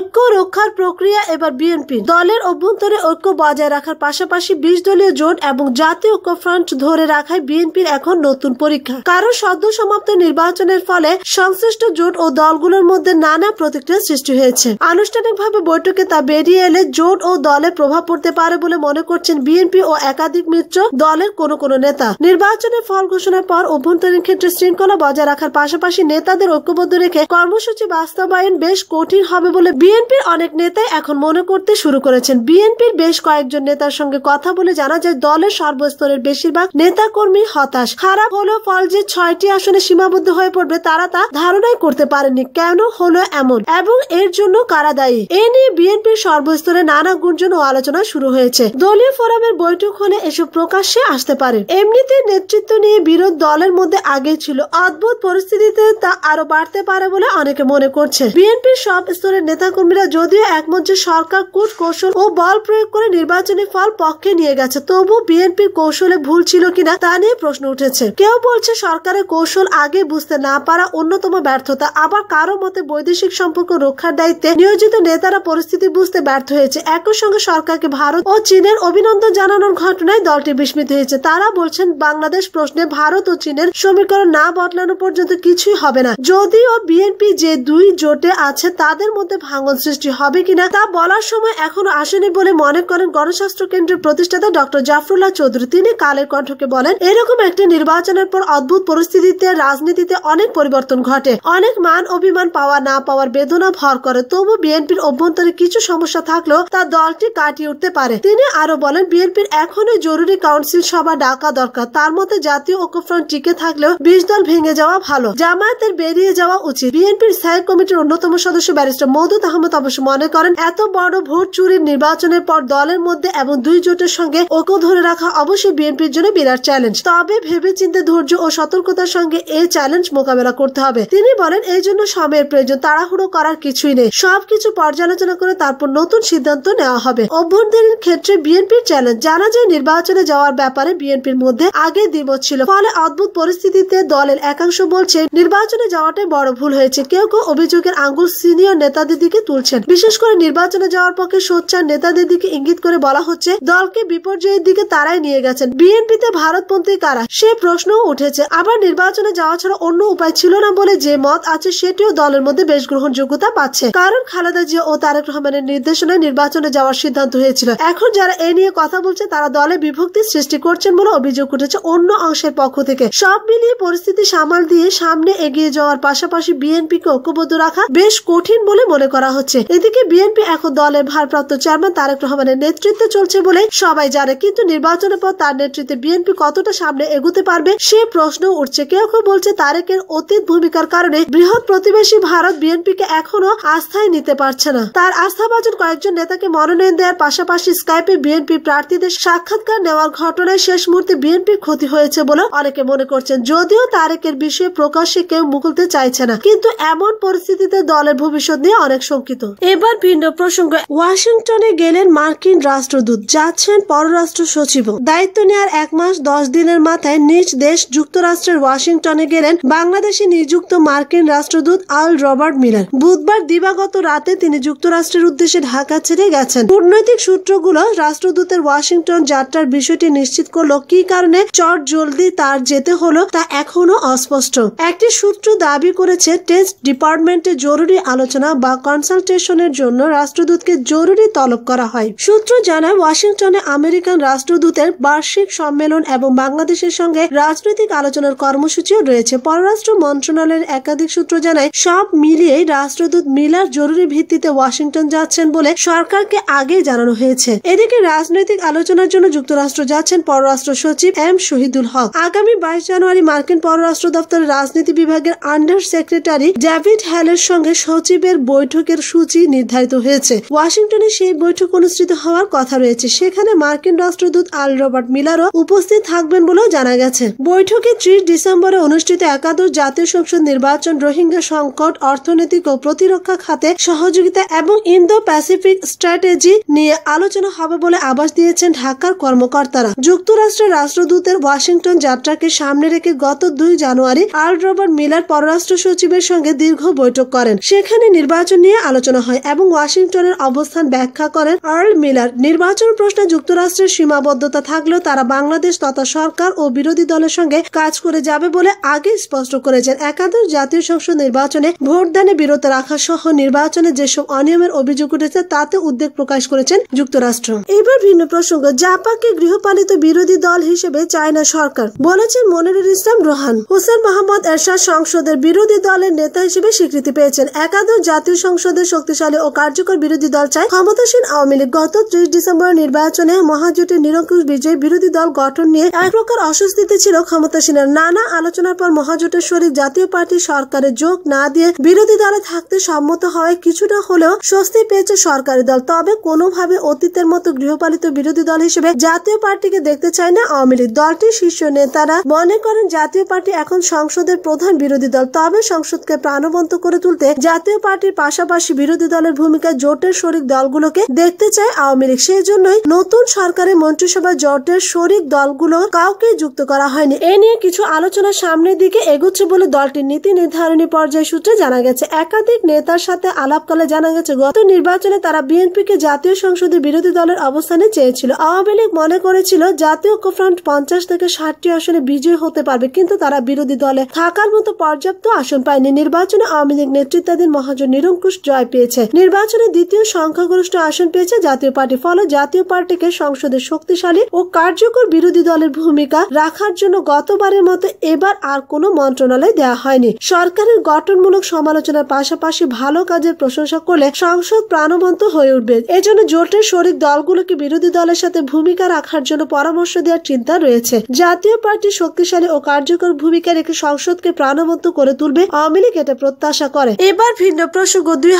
ঐক্য রক্ষার প্রক্রিয়া এবার বিএনপি। দলের অভ্যন্তরে ঐক্য বজায় রাখার পাশাপাশি বিশ দলীয় জোট এবং জাতীয় ঐক্যফ্রন্ট ধরে রাখায় বিএনপির এখন নতুন পরীক্ষা। কারণ সদ্য সমাপ্ত নির্বাচনের ফলে সংশ্লিষ্ট জোট ও দলগুলোর মধ্যে নানা প্রতিক্রিয়া সৃষ্টি হয়েছে। আনুষ্ঠানিকভাবে বৈঠকে তা বেরিয়ে এলে জোট ও দলে প্রভাব পড়তে পারে বলে মনে করছেন বিএনপি ও একাধিক মিত্র দলের কোনো কোনো নেতা। নির্বাচনের ফল ঘোষণার পর অভ্যন্তরীণ ক্ষেত্রে শৃঙ্খলা বজায় রাখার পাশাপাশি নেতাদের ঐক্যবদ্ধ রেখে কর্মসূচি বাস্তবায়ন বেশ কঠিন হবে বলে বিএনপির অনেক নেতাই এখন মনে করতে শুরু করেছেন। বিএনপির বেশ কয়েকজন নেতার সঙ্গে কথা বলে জানা যায়, দলের সর্বস্তরের বেশিরভাগ নেতা কর্মী হতাশ। খারাপ হলেও ফল যে ছয়টি আসনে সীমাবদ্ধ হয়ে পড়বে, তারা তা ধারণাই করতে পারেনি। কেন হলো এমন? এবং এর জন্য কারা দায়ী? এ নিয়ে বিএনপির সর্বস্তরে নানা গুঞ্জন ও আলোচনা শুরু হয়েছে। দলীয় ফোরামের বৈঠক হলে এসব প্রকাশ্যে আসতে পারে। এমনিতে নেতৃত্ব নিয়ে বিরোধ দলের মধ্যে আগে ছিল। অদ্ভুত পরিস্থিতিতে তা আরও বাড়তে পারে বলে অনেকে মনে করছে বিএনপির সব স্তরের নেতাকর্মীরা যদিও একমত যে সরকার কূট কৌশল ও বল প্রয়োগ করে নির্বাচনী ফল পক্ষে নিয়ে গেছে তবু বিএনপি কৌশলে ভুল ছিল কিনা তা নিয়ে প্রশ্ন উঠেছে। কেউ বলছে সরকারের কৌশল আগে বুঝতে না পারা অন্যতম ব্যর্থতা, আবার কারও মতে বৈদেশিক সম্পর্ক রক্ষার দায়িত্বে নিয়োজিত নেতারা পরিস্থিতি বুঝতে ব্যর্থ হয়েছে। একই সঙ্গে সরকারকে ভারত ও চীনের অভিনন্দন জানানোর ঘটনায় দলটি বিস্মিত হয়েছে। তারা বলছেন, বাংলাদেশ প্রশ্নে ভারত ও চীনের সমীকরণ না বদলানো পর্যন্ত কিছুই হবে না। যদিও বিএনপি যে দুই জোটে আছে, তাদের মধ্যে ভাঙন সৃষ্টি হবে কিনা তা বলার সময় এখনও আসেনি বলে মনে করেন গণস্বাস্থ্য কেন্দ্রের প্রতিষ্ঠাতা ডক্টর জাফরুল্লাহ চৌধুরী। তিনি কালের কণ্ঠকে বলেন, এরকম একটি নির্বাচনের পর অদ্ভুত পরিস্থিতিতে, রাজনীতিতে অনেক পরিবর্তন ঘটে। অনেক মান অভিমান পাওয়া, না পাওয়ার বেদনা ভর করে। তবু বিএনপির অভ্যন্তরে কিছু সমস্যা থাকলেও তা দলটি কাটিয়ে উঠতে পারে। তিনি আরও বলেন, বিএনপির এখনই জরুরি কাউন্সিল সভা ডাকা দরকার। তার মতে, জাতীয় ঐক্যফ্রন্ট টিকে থাকলেও বিশ দল ভেঙে যাওয়া ভালো। জামায়াতের বেরিয়ে যাওয়া উচিত। বিএনপির স্থায়ী কমিটির অন্যতম সদস্য ব্যারিস্টার মৌদুদ আহমদ অবশ্য মনে করেন, এত বড় ভোট চুরির নির্বাচনের পর দলের মধ্যে এবং দুই জোটের সঙ্গে ঐক্য ধরে রাখা অবশ্যই বিএনপির জন্য বিরাট চ্যালেঞ্জ। তবে ভেবে চিন্তে ধৈর্য ও সতর্কতার সঙ্গে এই চ্যালেঞ্জ মোকাবেলা করতে হবে। তিনি বলেন, এই জন্য সময়ের প্রয়োজন, তাড়াহুড়ো করার কিছুই নেই। সবকিছু পর্যালোচনা করে তারপর নতুন সিদ্ধান্ত নেওয়া হবে। অভ্যন্তরীণ ক্ষেত্রে বিএনপির চ্যালেঞ্জ, জানা যায় নির্বাচনে যাওয়ার ব্যাপারে বিএনপির মধ্যে আগে দ্বিমত ছিল। ফলে অদ্ভুত পরিস্থিতিতে দলের একাংশ বলছে, নির্বাচনে যাওয়াটাই বড় ভুল হয়েছে। কেউ কেউ অভিযোগের আঙ্গুল সিনিয়র নেতাদের দিকে তুলছেন। বিশেষ করে নির্বাচনে যাওয়ার পক্ষে সোচ্চার নেতাদের দিকে ইঙ্গিত করে বলা হচ্ছে, দলকে বিপর্যয়ের দিকে তারাই নিয়ে গেছেন। বিএনপিতে ভারতপন্থী কারা? সে প্রশ্নও উঠেছে। আবার নির্বাচনে যাওয়া ছাড়া অন্য উপায় ছিল না বলে যে মত আছে, সেটিও দলের মধ্যে বেশ গ্রহণযোগ্যতা পাচ্ছে। কারণ খালেদা জিয়া ও তারেক রহমানের নির্দেশনায় নির্বাচনে যাওয়ার সিদ্ধান্ত হয়েছিল। এখন যারা এ নিয়ে কথা বলছে, তারা দলে বিভক্তি সৃষ্টি করছেন বলে অভিযোগ উঠেছে অন্য অংশের পক্ষ থেকে। সব মিলিয়ে পরিস্থিতি সামাল দিয়ে সামনে এগিয়ে যাওয়ার পাশাপাশি বিএনপিকে ঐক্যবদ্ধ রাখা বেশ কঠিন বলে মনে করা হচ্ছে। এদিকে বিএনপি এখন দলের ভারপ্রাপ্ত চেয়ারম্যান তারেক রহমানের নেতৃত্বে চলছে বলে সবাই জানে। কিন্তু নির্বাচনের পর তার নেতৃত্বে বিএনপি কতটা সামনে এগুতে পারবে সে প্রশ্ন উঠছে। কেউ কেউ বলছে তারেকের অতীত ভূমিকার কারণে বৃহৎ প্রতিবেশী ভারত বিএনপিকে এখনও আস্থায় নিতে পারছে না। তার আস্থাভাজন কয়েকজন নেতাকে মনোনয়ন দেওয়ার পাশাপাশি স্কাইপে বিএনপি প্রার্থীদের সাক্ষাৎকার নেওয়ার ঘটনায় শেষ মুহূর্তে বিএনপির ক্ষতি হয়েছে বলে অনেকে মনে করছেন। যদিও তারেকের বিষয়ে প্রকাশ্যে কেউ মুকুলতে চাইছে না। কিন্তু এমন পরিস্থিতিতে দলের ভবিষ্যৎ নিয়ে অনেক শঙ্কিত এবার ভিন্ন প্রসঙ্গ। ওয়াশিংটনে গেলেন মার্কিন রাষ্ট্রদূত, যাচ্ছেন পররাষ্ট্র সচিব। দায়িত্ব নেওয়ার এক মাস দশ দিনের মাথায় নিজ দেশ যুক্তরাষ্ট্রের ওয়াশিংটনে গেলেন বাংলাদেশে নিযুক্ত মার্কিন রাষ্ট্রদূত আল রবার্ট মিলার। বুধবার দিবাগত রাতে তিনি যুক্তরাষ্ট্রের উদ্দেশ্যে ঢাকা ছেড়ে গেছেন। কূটনৈতিক সূত্রগুলো রাষ্ট্রদূতের ওয়াশিংটন যাত্রার বিষয়টি নিশ্চিত করল কি কারণে চট জলদি তার যেতে হলো তা এখনও অস্পষ্ট। একটি সূত্র দাবি করেছে, টেস্ট ডিপার্টমেন্টে জরুরি আলোচনা বা কনসালটেশনের জন্য রাষ্ট্রদূতকে জরুরি তলব করা হয়। সূত্র জানায়, ওয়াশিংটনে আমেরিকান রাষ্ট্রদূতের বার্ষিক সম্মেলন এবং বাংলাদেশের সঙ্গে রাজনৈতিক আলোচনার কর্মসূচিও রয়েছে। পররাষ্ট্র মন্ত্রণালয়ের একাধিক সূত্র জানায়, সব মিলিয়ে রাষ্ট্রদূত মিলার জরুরি ভিত্তিতে ওয়াশিংটন যাচ্ছেন বলে সরকারকে আগে জানানো হয়েছে। এদিকে রাজনৈতিক আলোচনার জন্য যুক্তরাষ্ট্র যাচ্ছেন পররাষ্ট্র সচিব এম শহীদুল হক। আগামী বাইশ জানুয়ারি মার্কিন পররাষ্ট্র দপ্তরের রাজনীতি বিভাগের আন্ডার সেক্রেটারি ডেভিড হ্যালের সঙ্গে সচিবের বৈঠকের সূচি নির্ধারিত হয়েছে। ওয়াশিংটনে সেই বৈঠক অনুষ্ঠিত হওয়ার কথা রয়েছে। সেখানে মার্কিন রাষ্ট্রদূত আল রবার্ট মিলারও উপস্থিত থাকবেন বলেও জানা গেছে। বৈঠকে ত্রিশ ডিসেম্বরে অনুষ্ঠিত একাদশ জাতীয় সংসদ নির্বাচন রোহিঙ্গা সংকট, অর্থনৈতিক ও প্রতিরক্ষা খাতে সহযোগিতা এবং ইন্দো প্যাসিফিক স্ট্র্যাটেজি নিয়ে আলোচনা হবে বলে আবাস দিয়েছেন ঢাকার কর্মকর্তারা। যুক্তরাষ্ট্রের রাষ্ট্রদূতের ওয়াশিংটন যাত্রাকে সামনে রেখে গত দুই জানুয়ারি আল রবার্ট মিলার পররাষ্ট্র সচিবের সঙ্গে দীর্ঘ বৈঠক করেন। সেখানে নির্বাচন নিয়ে আলোচনা হয় এবং ওয়াশিংটনের অবস্থান ব্যাখ্যা করেন আর্ল মিলার। নির্বাচন প্রশ্নে যুক্তরাষ্ট্রের সীমাবদ্ধতা থাকলেও তারা বাংলাদেশ তথা সরকার ও বিরোধী দলের সঙ্গে কাজ করে যাবে বলে আগে স্পষ্ট করেছেন। একাদশ জাতীয় সংসদ নির্বাচনে ভোটদানে বিরত রাখা সহ নির্বাচনে যেসব অনিয়মের অভিযোগ উঠেছে, তাতে উদ্বেগ প্রকাশ করেছেন যুক্তরাষ্ট্র। এবার ভিন্ন প্রসঙ্গ জাপাকে গৃহপালিত বিরোধী দল হিসেবে চায়না সরকার, বলেছেন মনিরুল ইসলাম রোহান। হোসেন মোহাম্মদ এরশাদ সংসদের বিরোধী দলের নেতা হিসেবে স্বীকৃতি পেয়েছেন। একাদশ জাতীয় সংসদের শক্তিশালী ও কার্যকর বিরোধী দল চায় ক্ষমতাসীন আওয়ামী লীগ। গত ত্রিশ ডিসেম্বর নির্বাচনে মহাজোটের নিরঙ্কুশ বিজয়ী বিরোধী দল গঠন নিয়ে এক প্রকার অস্বস্তিতে ছিল ক্ষমতাসীনের। নানা আলোচনার পর মহাজোটের শরীর জাতীয় পার্টি সরকারে যোগ না দিয়ে বিরোধী দলে থাকতে সম্মত হওয়ায় কিছুটা হলেও স্বস্তি পেয়েছে সরকারি দল। তবে কোনোভাবে অতীতের মতো গৃহপালিত বিরোধী দল হিসেবে জাতীয় পার্টিকে দেখতে চায় না আওয়ামী লীগ। দলটির শীর্ষ নেতারা মনে করেন জাতীয় পার্টি এখন সংসদের প্রধান বিরোধী দল। তবে সংসদকে প্রাণবন্ত করে তুলতে জাতীয় পার্টির পাশাপাশি বিরোধী দলের ভূমিকায় জোটের শরিক দলগুলোকে দেখতে চায় আওয়ামী লীগ। সেই জন্যই নতুন সরকারের মন্ত্রিসভা জোটের শরিক দলগুলো কাউকে যুক্ত করা হয়নি। এ নিয়ে কিছু আলোচনা সামনের দিকে এগোচ্ছে বলে দলটির নীতি নির্ধারণী পর্যায় সূত্রে জানা গেছে। একাধিক নেতার সাথে আলাপকালে জানা গেছে, গত নির্বাচনে তারা বিএনপিকে জাতীয় সংসদে বিরোধী দলের অবস্থানে চেয়েছিল। আওয়ামী লীগ মনে করেছিল, জাতীয় ঐক্যফ্রন্ট পঞ্চাশ থেকে ষাটটি আসনে বিজয়ী হতে পারবে, কিন্তু তারা বিরোধী দলে থাকার মতো পর্যাপ্ত আসন পায়নি। নির্বাচনে আওয়ামী লীগ নেতৃত্বাধীন মহাজন নিরঙ্কুশ জয় পেয়েছে। নির্বাচনে দ্বিতীয় সংখ্যাগরিষ্ঠ আসন পেয়েছে জাতীয় পার্টি। ফলে জাতীয় পার্টিকে সংসদে শক্তিশালী ও কার্যকর বিরোধী দলের ভূমিকা রাখার জন্য গতবারের মতো এবার আর কোনো মন্ত্রণালয় দেওয়া হয়নি। সরকারের গঠনমূলক সমালোচনার পাশাপাশি ভালো কাজের প্রশংসা করলে সংসদ প্রাণবন্ত হয়ে উঠবে। এজন্য জোটের শরিক দলগুলোকে বিরোধী দলের সাথে ভূমিকা রাখার জন্য পরামর্শ দেওয়ার চিন্তা রয়েছে। জাতীয় পার্টি শক্তিশালী ও কার্যকর ভূমিকা রেখে সংসদকে প্রাণবন্ত করে তুলবে আওয়ামী লীগ, এটা প্রত্যাশা করে। এবার ভিন্ন প্রসঙ্গ দুই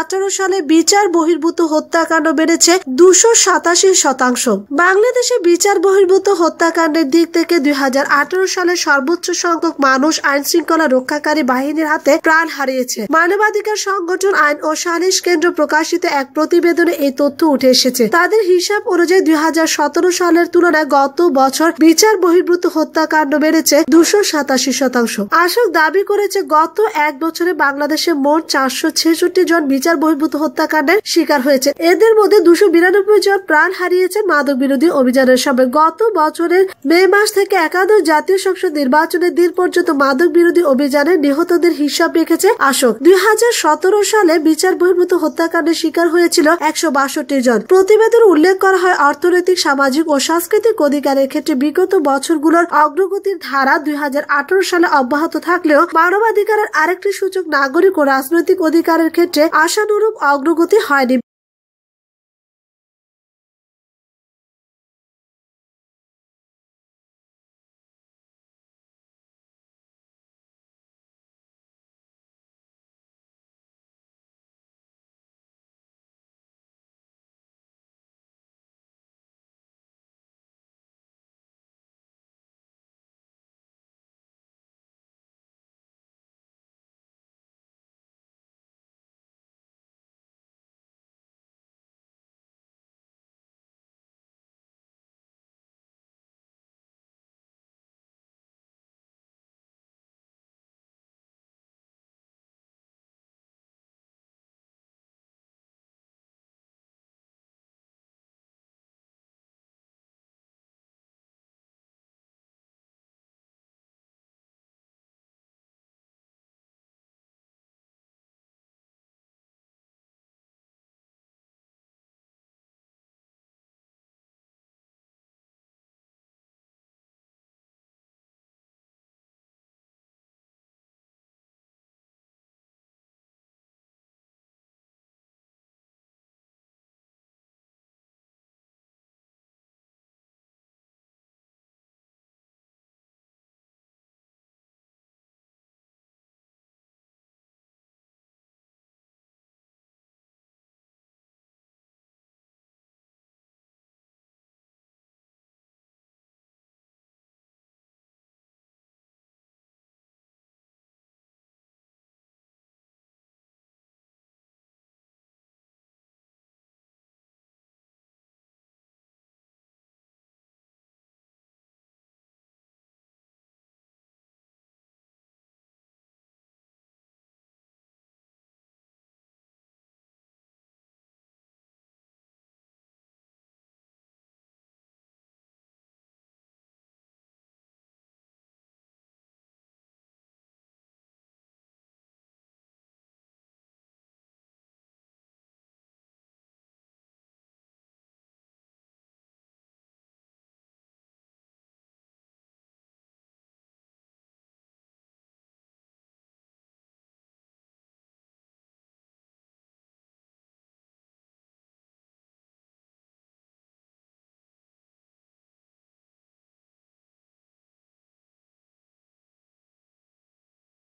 আঠারো সালে বিচার বহির্ভূত হত্যাকাণ্ড বেড়েছে দুশো সাতাশি শতাংশ। বাংলাদেশে বিচার বহির্ভূত হত্যাকাণ্ডের দিক থেকে দুই সালে সর্বোচ্চ সংখ্যক মানুষ আইন শৃঙ্খলা রক্ষাকারী বাহিনীর হাতে প্রাণ হারিয়েছে। মানবাধিকার সংগঠন আইন ও সালিশ কেন্দ্র প্রকাশিত এক প্রতিবেদনে এই তথ্য উঠে এসেছে। তাদের হিসাব অনুযায়ী দুই হাজার সতেরো সালের তুলনায় গত বছর বিচার বহির্ভূত হত্যাকাণ্ড বেড়েছে দুশো সাতাশি শতাংশ। আশোক দাবি করেছে, গত এক বছরে বাংলাদেশে মোট চারশো ছেষট্টি জন বিচার বহির্ভূত হত্যাকাণ্ডের শিকার হয়েছে। এদের মধ্যে দুশো বিরানব্বই জন প্রাণ হারিয়েছে মাদক বিরোধী অভিযানের সময়। গত বছরের মে মাস থেকে একাদশ জাতীয় সংসদ নির্বাচনের দিন পর্যন্ত মাদক বিরোধী অভিযানে নিহতদের হিসাব রেখেছে আশোক দুই সালে বিচার বহির্ভূত হত্যাকাণ্ডের শিকার হয়েছিল একশো বাষট্টি জন। প্রতিবেদন উল্লেখ করা হয় অর্থনৈতিক, সামাজিক ও সাংস্কৃতিক অধিকারের ক্ষেত্রে বিগত বছরগুলোর অগ্রগতির ধারা দুই হাজার আঠারো সালে অব্যাহত থাকলেও মানবাধিকারের আরেকটি সূচক নাগরিক ও রাজনৈতিক অধিকারের ক্ষেত্রে আশানুরূপ অগ্রগতি হয়নি।